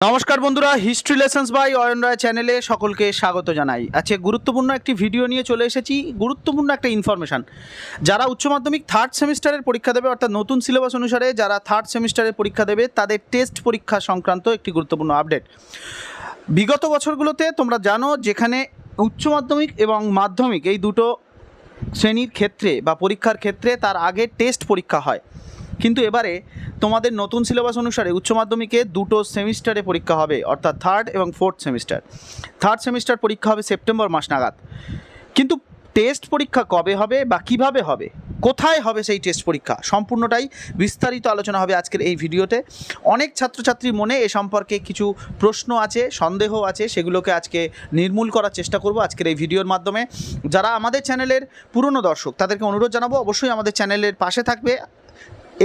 নমস্কার বন্ধুরা history lessons by Ayan Roy চ্যানেলে সকলকে স্বাগত জানাই। আজকে গুরুত্বপূর্ণ একটি ভিডিও নিয়ে চলে এসেছি। গুরুত্বপূর্ণ একটা ইনফরমেশান যারা উচ্চ মাধ্যমিক থার্ড সেমিস্টারের পরীক্ষা দেবে, অর্থাৎ নতুন সিলেবাস অনুসারে যারা থার্ড সেমিস্টারের পরীক্ষা দেবে, তাদের টেস্ট পরীক্ষা সংক্রান্ত একটি গুরুত্বপূর্ণ আপডেট বিগত বছরগুলোতে তোমরা জানো, যেখানে উচ্চ মাধ্যমিক এবং মাধ্যমিক এই দুটো শ্রেণির ক্ষেত্রে বা পরীক্ষার ক্ষেত্রে তার আগে টেস্ট পরীক্ষা হয়। কিন্তু এবারে তোমাদের নতুন সিলেবাস অনুসারে উচ্চ মাধ্যমিকে দুটো সেমিস্টারে পরীক্ষা হবে, অর্থাৎ থার্ড এবং ফোর্থ সেমিস্টার থার্ড সেমিস্টার পরীক্ষা হবে সেপ্টেম্বর মাস নাগাদ। কিন্তু টেস্ট পরীক্ষা কবে হবে বা কীভাবে হবে, কোথায় হবে সেই টেস্ট পরীক্ষা, সম্পূর্ণটাই বিস্তারিত আলোচনা হবে আজকের এই ভিডিওতে। অনেক ছাত্রছাত্রীর মনে এ সম্পর্কে কিছু প্রশ্ন আছে, সন্দেহ আছে, সেগুলোকে আজকে নির্মূল করার চেষ্টা করব আজকের এই ভিডিওর মাধ্যমে। যারা আমাদের চ্যানেলের পুরনো দর্শক, তাদেরকে অনুরোধ জানাব অবশ্যই আমাদের চ্যানেলের পাশে থাকবে।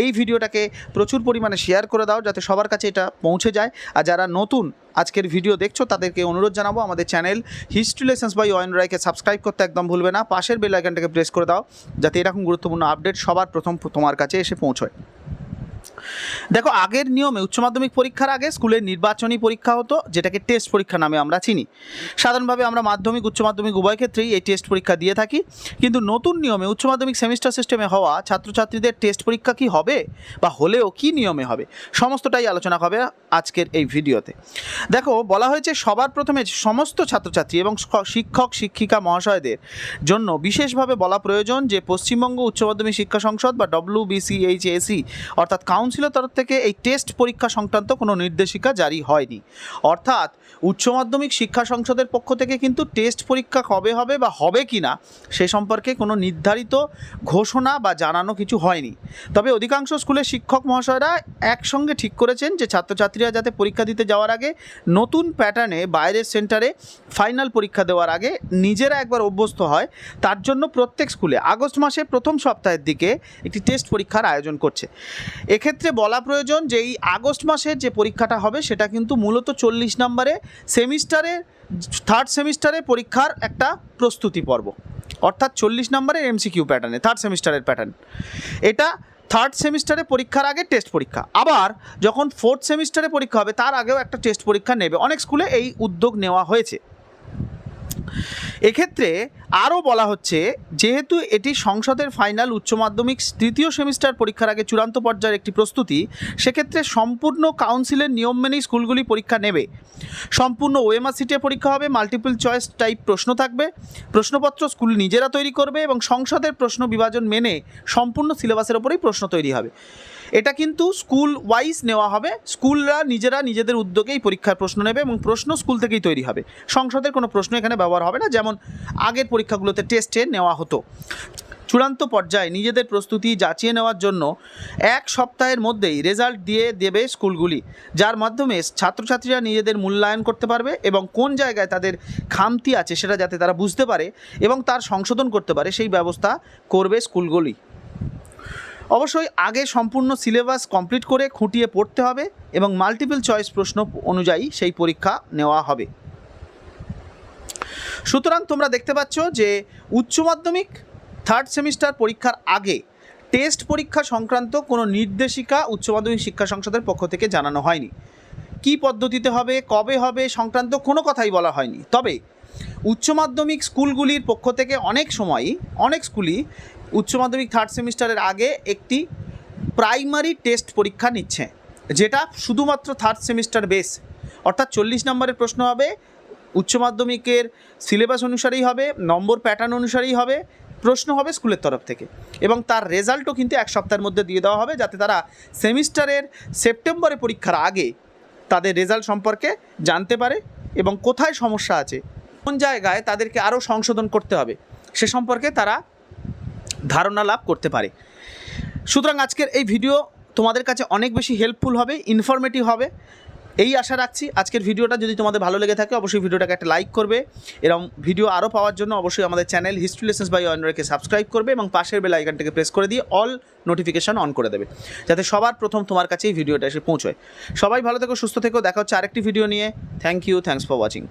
এই ভিডিওটাকে প্রচুর পরিমাণে শেয়ার করে দাও যাতে সবার কাছে এটা পৌঁছে যায়। আর যারা নতুন আজকের ভিডিও দেখছ, তাদেরকে অনুরোধ জানাব আমাদের channel history lessons by Ayan রায়কে সাবস্ক্রাইব করতে একদম ভুলবে না। পাশের বেল আইকনটাকে প্রেস করে দাও, যাতে এরকম গুরুত্বপূর্ণ আপডেট সবার প্রথম তোমার কাছে এসে পৌঁছয়। দেখো, আগের নিয়মে উচ্চ মাধ্যমিক পরীক্ষার আগে স্কুলের নির্বাচনী পরীক্ষা হতো, যেটাকে টেস্ট পরীক্ষা নামে আমরা চিনি। সাধারণভাবে আমরা মাধ্যমিক, উচ্চ মাধ্যমিক উভয় ক্ষেত্রেই এই টেস্ট পরীক্ষা দিয়ে থাকি। কিন্তু নতুন নিয়মে উচ্চ মাধ্যমিক সেমিস্টার সিস্টেমে হওয়া ছাত্রছাত্রীদের টেস্ট পরীক্ষা কি হবে? বা হলেও কি নিয়মে হবে? সমস্তটাই আলোচনা হবে আজকের এই ভিডিওতে। দেখো, বলা হয়েছে সবার প্রথমে সমস্ত ছাত্রছাত্রী এবং শিক্ষক, শিক্ষিকা, মহাশয়দের জন্য বিশেষভাবে বলা প্রয়োজন যে পশ্চিমবঙ্গ উচ্চ মাধ্যমিক শিক্ষা সংসদ বা ডব্লিউ বিসিএইচএসি অর্থাৎ কাউন্সিলের তরফ এই টেস্ট পরীক্ষা সংক্রান্ত কোনো নির্দেশিকা জারি হয়নি। অর্থাৎ উচ্চ মাধ্যমিক শিক্ষা সংসদের পক্ষ থেকে কিন্তু টেস্ট পরীক্ষা কবে হবে বা হবে কি না সে সম্পর্কে কোনো নির্ধারিত ঘোষণা বা জানানো কিছু হয়নি। তবে অধিকাংশ স্কুলের শিক্ষক মহাশয়রা একসঙ্গে ঠিক করেছেন যে ছাত্রছাত্রীরা যাতে পরীক্ষা দিতে যাওয়ার আগে নতুন প্যাটার্নে বাইরের সেন্টারে ফাইনাল পরীক্ষা দেওয়ার আগে নিজেরা একবার অভ্যস্ত হয়, তার জন্য প্রত্যেক স্কুলে আগস্ট মাসে প্রথম সপ্তাহের দিকে একটি টেস্ট পরীক্ষার আয়োজন করছে। এক্ষেত্রে বলা প্রয়োজন যে এই আগস্ট মাসের যে পরীক্ষাটা হবে সেটা কিন্তু মূলত চল্লিশ নম্বরে সেমিস্টারে থার্ড সেমিস্টারে পরীক্ষার একটা প্রস্তুতি পর্ব। অর্থাৎ চল্লিশ নম্বরের এমসিকিউ প্যাটার্নে থার্ড সেমিস্টারের প্যাটার্ন এটা থার্ড সেমিস্টারে পরীক্ষার আগে টেস্ট পরীক্ষা। আবার যখন ফোর্থ সেমিস্টারে পরীক্ষা হবে, তার আগেও একটা টেস্ট পরীক্ষা নেবে। অনেক স্কুলে এই উদ্যোগ নেওয়া হয়েছে। এক্ষেত্রে আরও বলা হচ্ছে, যেহেতু এটি সংসদের ফাইনাল উচ্চ মাধ্যমিক তৃতীয় সেমিস্টার পরীক্ষার আগে চূড়ান্ত পর্যায়ের একটি প্রস্তুতি, সেক্ষেত্রে সম্পূর্ণ কাউন্সিলের নিয়ম মেনেই স্কুলগুলি পরীক্ষা নেবে। সম্পূর্ণ ওএমআর সিটে পরীক্ষা হবে মাল্টিপল চয়েস টাইপ প্রশ্ন থাকবে। প্রশ্নপত্র স্কুল নিজেরা তৈরি করবে এবং সংসদের প্রশ্ন বিভাজন মেনে সম্পূর্ণ সিলেবাসের ওপরেই প্রশ্ন তৈরি হবে। এটা কিন্তু স্কুল ওয়াইজ নেওয়া হবে, স্কুলরা নিজেরা নিজেদের উদ্যোগেই পরীক্ষার প্রশ্ন নেবে এবং প্রশ্ন স্কুল থেকেই তৈরি হবে। সংসদের কোনো প্রশ্ন এখানে ব্যবহার হবে না, যেমন আগের পরীক্ষাগুলোতে টেস্টে নেওয়া হতো। চূড়ান্ত পর্যায়ে নিজেদের প্রস্তুতি যাচিয়ে নেওয়ার জন্য এক সপ্তাহের মধ্যেই রেজাল্ট দিয়ে দেবে স্কুলগুলি, যার মাধ্যমে ছাত্রছাত্রীরা নিজেদের মূল্যায়ন করতে পারবে এবং কোন জায়গায় তাদের খামতি আছে সেটা যাতে তারা বুঝতে পারে এবং তার সংশোধন করতে পারে সেই ব্যবস্থা করবে স্কুলগুলি। অবশ্যই আগে সম্পূর্ণ সিলেবাস কমপ্লিট করে খুঁটিয়ে পড়তে হবে এবং মাল্টিপল চয়েস প্রশ্ন অনুযায়ী সেই পরীক্ষা নেওয়া হবে। সুতরাং তোমরা দেখতে পাচ্ছ যে উচ্চ মাধ্যমিক থার্ড সেমিস্টার পরীক্ষার আগে টেস্ট পরীক্ষা সংক্রান্ত কোনো নির্দেশিকা উচ্চ মাধ্যমিক শিক্ষা সংসদের পক্ষ থেকে জানানো হয়নি। কী পদ্ধতিতে হবে, কবে হবে সংক্রান্ত কোনো কথাই বলা হয়নি। তবে উচ্চ মাধ্যমিক স্কুলগুলির পক্ষ থেকে অনেক সময়ই অনেক স্কুলই উচ্চ মাধ্যমিক থার্ড সেমিস্টারের আগে একটি প্রাইমারি টেস্ট পরীক্ষা নিচ্ছে, যেটা শুধুমাত্র থার্ড সেমিস্টার বেস অর্থাৎ চল্লিশ নম্বরের প্রশ্ন হবে উচ্চ মাধ্যমিকের সিলেবাস অনুসারেই হবে, নম্বর প্যাটার্ন অনুসারেই হবে, প্রশ্ন হবে স্কুলের তরফ থেকে। এবং তার রেজাল্টও কিন্তু এক সপ্তাহের মধ্যে দিয়ে দেওয়া হবে যাতে তারা সেমিস্টারের সেপ্টেম্বরে পরীক্ষার আগে তাদের রেজাল্ট সম্পর্কে জানতে পারে এবং কোথায় সমস্যা আছে, কোন জায়গায় তাদেরকে আরও সংশোধন করতে হবে, সে সম্পর্কে তারা ধারণা লাভ করতে পারে। সুতরাং আজকের এই ভিডিও তোমাদের কাছে অনেক বেশি হেল্পফুল হবে ইনফরমেটিভ হবে। এই আশা রাখছি আজকের ভিডিওটা যদি তোমাদের ভালো লেগে থাকে, অবশ্যই ভিডিওটাকে একটা লাইক করবে এরকম ভিডিও আরও পাওয়ার জন্য অবশ্যই আমাদের চ্যানেল হিস্ট্রি লেসেন্স বাই অনরেকে সাবস্ক্রাইব করবে এবং পাশের বেল আইকনটাকে প্রেস করে দিয়ে অল নোটিফিকেশন অন করে দেবে, যাতে সবার প্রথম তোমার কাছে এই ভিডিওটা এসে পৌঁছয়। সবাই ভালো থেকো, সুস্থ থেকো, দেখা হচ্ছে আরেকটি ভিডিও নিয়ে। Thank you thanks for watching